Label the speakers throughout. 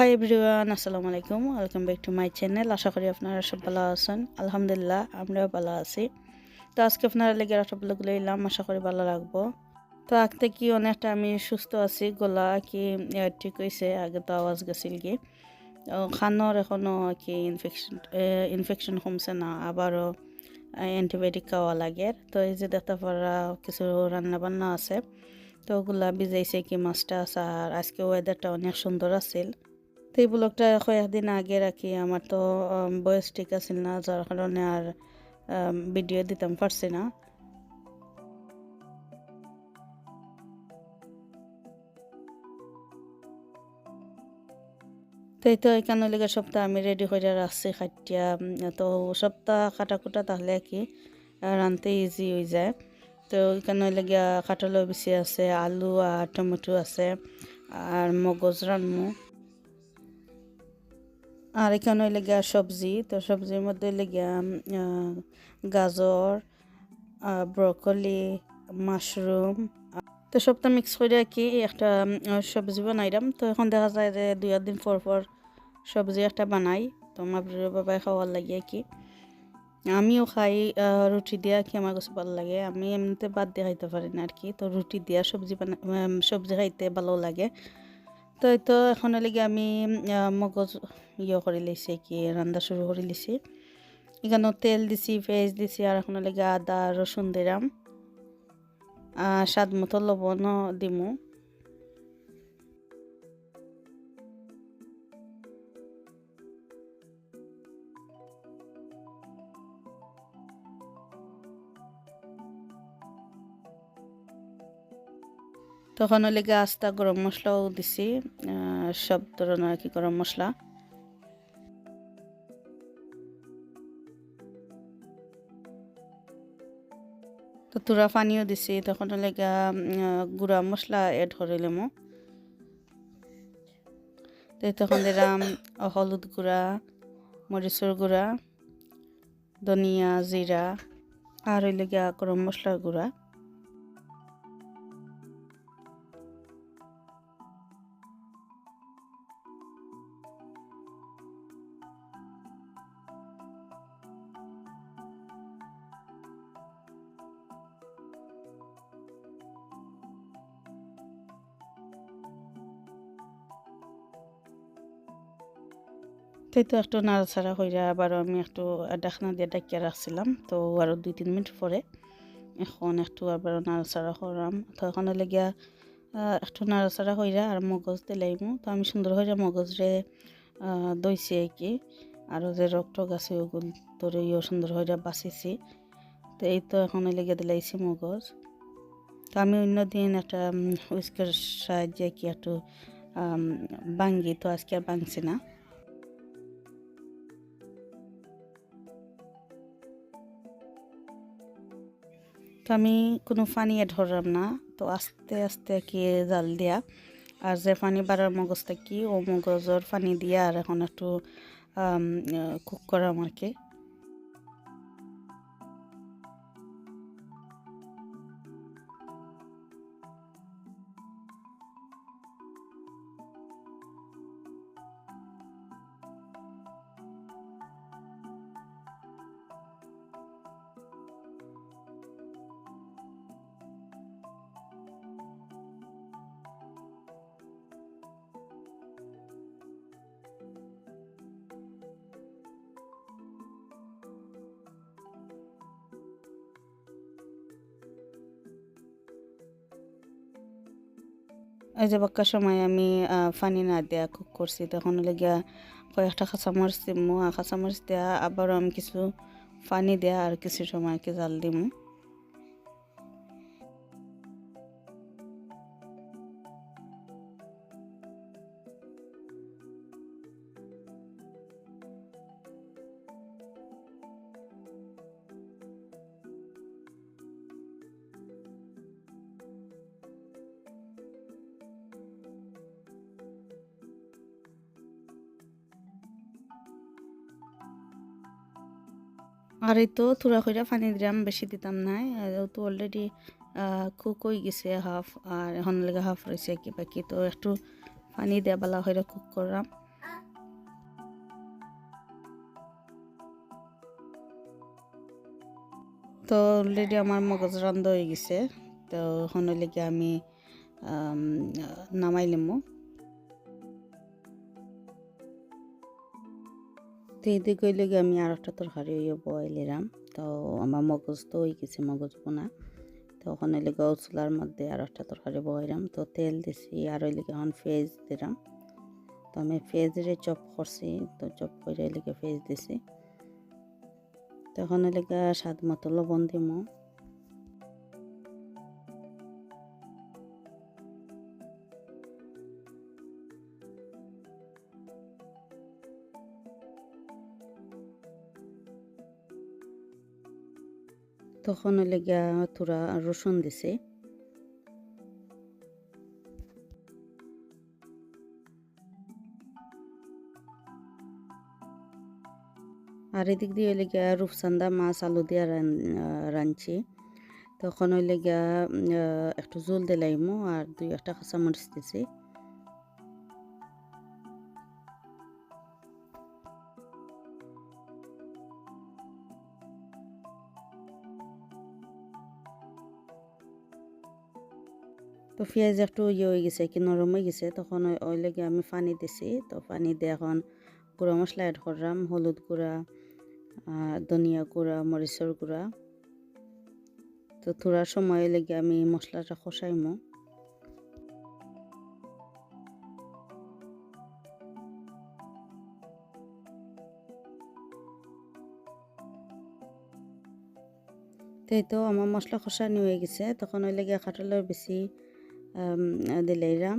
Speaker 1: High everyone আসসালামু আলাইকুম। Welcome back to my channel আশা করি আপনারা সব ভালো আছেন। আলহামদুলিল্লাহ, আমরাও ভালো আছি। তো আজকে আপনারা লেগে রসগোল্লাগুলো এলাম আশা করি ভালো লাগবো। তো আগতে কি অনেকটা আমি সুস্থ আছি, গলা কি ঠিক হয়েছে আগে তো আওয়াজ গেছিল কি। খানোর এখনও কি ইনফেকশন ইনফেকশন কমছে না, আবারও অ্যান্টিবায়োটিক খাওয়া লাগে। তো এই যে দেখতে পারা কিছু রান্না বান্না আছে, তো ওগুলা ভিজাইছে কি মাছটা আছে, আর আজকে ওয়েদারটা অনেক সুন্দর আছিল। এই ব্লগটা কয়েকদিন আগে রাখি, আমার তো বয়স ঠিক আছিল না, যার কারণে আর ভিডিও দিতাম পারছি না। তো এই তো এখানে লেগে সপ্তাহ আমি রেডি করে রাখছি খাটিয়া তো সপ্তাহ কাটা কুটা তাহলে কি রানতে ইজি হয়ে যায়। তো এখানে লেগে কাঁঠালও বেশি আছে, আলু আর টমেটো আছে, আর মগজ রান্নু আর এখানে লেগে সবজি, তো সবজির মধ্যে লেগে গাজর ব্রকলি, মাশরুম তো সবটা মিক্স করে কি একটা সবজি বানাইলাম। তো এখন দেখা যায় যে দুই দিন পর পর সবজি একটা বানাই, তো আমার বাবাই খাওয়ার লাগে আর কি আমিও খাই রুটি দিয়া কি আমার কাছে ভালো লাগে। আমি এমনিতে বাদ দিয়ে খাইতে পারি না আর কি তো রুটি দিয়া সবজি বানা সবজি খাইতে ভালো লাগে। তো এই তো এখন লেগে আমি মগজ ইয়ে করে লিছি কি, রান্না শুরু করে লিছি। এখানে তেল দিছি, পেঁয়াজ দিছি আর এখন লেগে আদা, রসুন দিলাম। আর স্বাদ মতো লবণও দিমু। তখন লেগে আস্তা গরম মশলাও দিছি সব ধরনের কি গরম মশলা। তো তুরা পানিও দিছি, তখন লেগে গুঁড়া মশলা এড করিলাম তো তখন দিলাম হলুদ গুঁড়া, মরিচের গুঁড়া, ধনিয়া জিরা, আর ওই লেগে গরম মশলার গুঁড়া। তাই তো একটু নাড়াচাড়া হইয়া আবার আমি একটু ডাকনা দিয়ে ডাকিয়ে রাখছিলাম। তো আরও দুই, তিন মিনিট পরে এখন একটু আবার নাড়াচাড়া করাম। তো এখন লেগিয়া একটু নাড়াচাড়া হইয়া আর মগজ দিলাইমু তো আমি সুন্দর হইয়া মগজ রে দইছি আর কি। আরও যে রক্ত গাছে ওগুল ইয়ে সুন্দর হইয়া বাঁচিছি। তো এই তো এখন লেগে দিলাইছি মগজ। তো আমি অন্য দিন একটা উইস্কের সাহায্যে কি একটু ভাঙ্গি। তো আজকে আর ভাঙছি না। তো আমি কোনো পানি ধরলাম না, তো আস্তে আস্তে কি জাল দিয়া, আর যে পানি বাড়ার মগজটা কি ও মগজর পানি দিয়া আর এখন একটু কুক করাম আর কি। এই যে বাক্কা সময় আমি ফানি না দেয়া কুক করছি, তখন লেগিয়া কয়েকটা কাঁচামরিচ দিমু, আর কাঁচামরিচ দেয়া আবারও আমি কিছু পানি দেয়া আর কিছু সময় কি জাল দিমু। আর এই তো থুড়া কইরা পানি দিলাম, বেশি দিতাম নাই। তো অলরেডি কুক হয়ে গেছে হাফ আর এখন লেগে হাফ রয়েছে কি বাকি। তো একটু পানি দিয়ে বেলা হইরা কুক করলাম। তো অলরেডি আমার মগজ রান্ধ হয়ে গেছে। তো এখন লেগে আমি নামাই লিমো। এতে কইলে গিয়ে আমি আর একটা তরকারি হইয়া বয়েলিরাম তো আমার মগজ তো হয়ে গেছে মগজ বোনা তো ওখানে লেগে চুলার মধ্যে আর একটা তরকারি বয়েরাম তো তেল দিছি আর ওই লেগে এখন ফেজ দিলাম। তো আমি ফেজরে চপ করছি, তো চপ করে লেগে ফেজ দিছি। তো তখন লেগে স্বাদ মতো লবণ দিমো। তখন লেগে থোড়া রসুন দিছে। আর এদিক দিয়ে হইলে গিয়া রূপচান্দা মাছ আলু দিয়া রাঁধছি। তখন হইলে গিয়া একটু জল দিলাইমো আর দুই একটা কাঁচামরিচ দিছি। তো পেঁয়াজ একটু ইয়ে হয়ে গেছে কি নরম হয়ে গেছে। তখন লেগে আমি পানি দিছি। তো পানি দিয়ে এখন গুঁড়া মশলা অ্যাড করলাম। হলুদ গুঁড়া ধনিয়া গুঁড়া মরিচের গুঁড়া। তো থোড়া সময় লেগে আমি মশলাটা কষাইমো। তাই তো আমার মশলা কষানি হয়ে গেছে। তখন লেগে কাঁঠালের বেশি അതിലിടാം.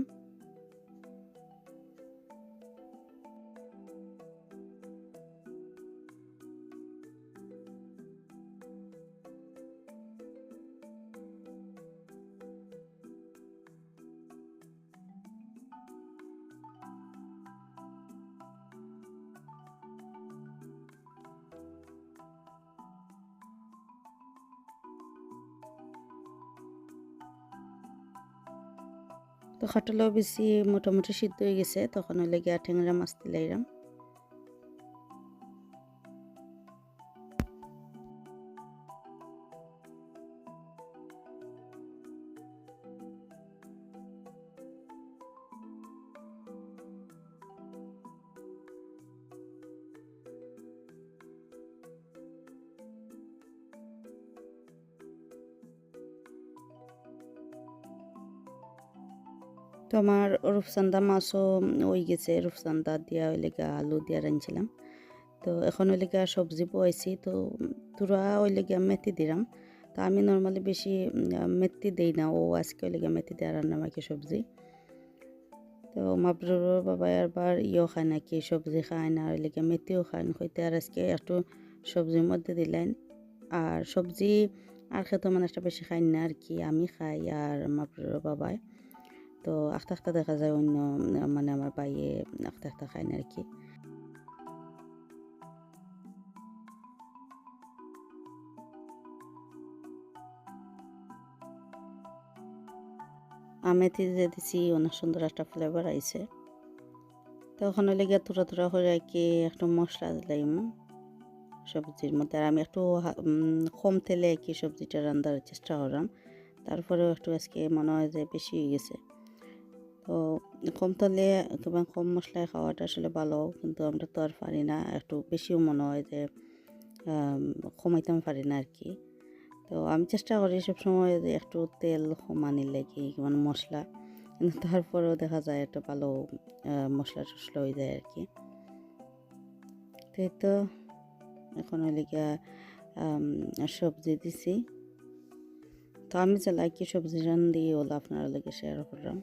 Speaker 1: তো কাঁঠালও বেশি মোটামুটি সিদ্ধ হয়ে গেছে তখন ওই লেগে ঠেংরা মাছ দিলাইরাম তো আমার রূপচান্দা মাছও হয়ে গেছে রূপচান্দা দিয়া ওই লেগে আলু দিয়া রাঁধছিলাম। তো এখন ওই সবজি বয়েছি তো তোরা ওই মেথি দিলাম তো আমি নর্মালি বেশি মেথি দেই না, ও আজকে ওই মেথি দেওয়ার রান্না মাকে সবজি। তো মাবরুর বাবা আবার ইয়েও খায় না কি, সবজি খায় না, ওই লেগে মেথিও খায় না হইতে আর আজকে একটু সবজির মধ্যে দিলেন। আর সবজি আর খেতে মানে একটা বেশি খাই না আর কি, আমি খাই আর মাবরুর বাবায় তো আখতা আখতা দেখা যায় অন্য মানে আমার বাইয়ে আখতা আখতা খায় না আর কি আমেথি যে দিছি, অনেক সুন্দর একটা ফ্লেভার আইছে। তো ওখানে লেগে তুরা তুরা করে কি একটু মশলা দিলাম, সবজির মধ্যে। আর আমি একটু কম তেলে কি সবজিটা রান্নার চেষ্টা করলাম তারপরেও একটু আজকে মনে হয় যে বেশি হয়ে গেছে। তো কম তেলে কিংবা কম মশলায় খাওয়াটা আসলে ভালো, কিন্তু আমরা তো আর পারি না। একটু বেশিও মনে হয় যে কমাইতে আমি পারি না আর কি তো আমি চেষ্টা করি সবসময় একটু তেল কমানি লাগে মানে মশলা, কিন্তু তারপরেও দেখা যায় একটা ভালো মশলা টসলা হয়ে যায় আর কি তো তো, এখন ওই লিগা সবজি দিছি। তো আমি চালাই কি সবজি রান দিয়ে হলো আপনারা লেগে শেয়ার করলাম।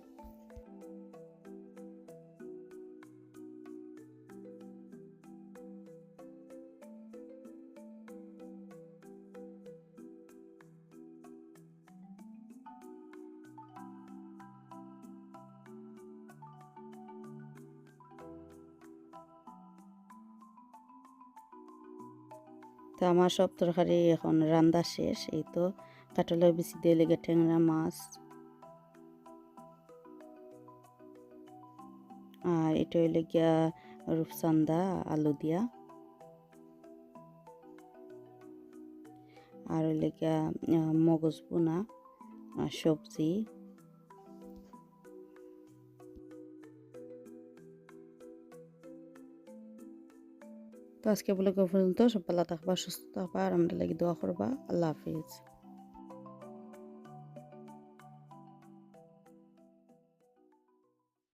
Speaker 1: তো আমার সব তরকারি এখন রান্দা শেষ, এই তো কাঁঠালের বেশি দিয়ে লেগে ট্যাংরা মাছ। আর এটা হইলে গিয়া রূপচান্দা আলু দিয়া। আর হইলে গিয়া মগজ বোনা সবজি। তো আজকে বলে পর্যন্ত সব ভালো থাকবা সুস্থ থাকবা আর আমরা লাগি দোয়া করবা। আল্লাহ হাফিজ।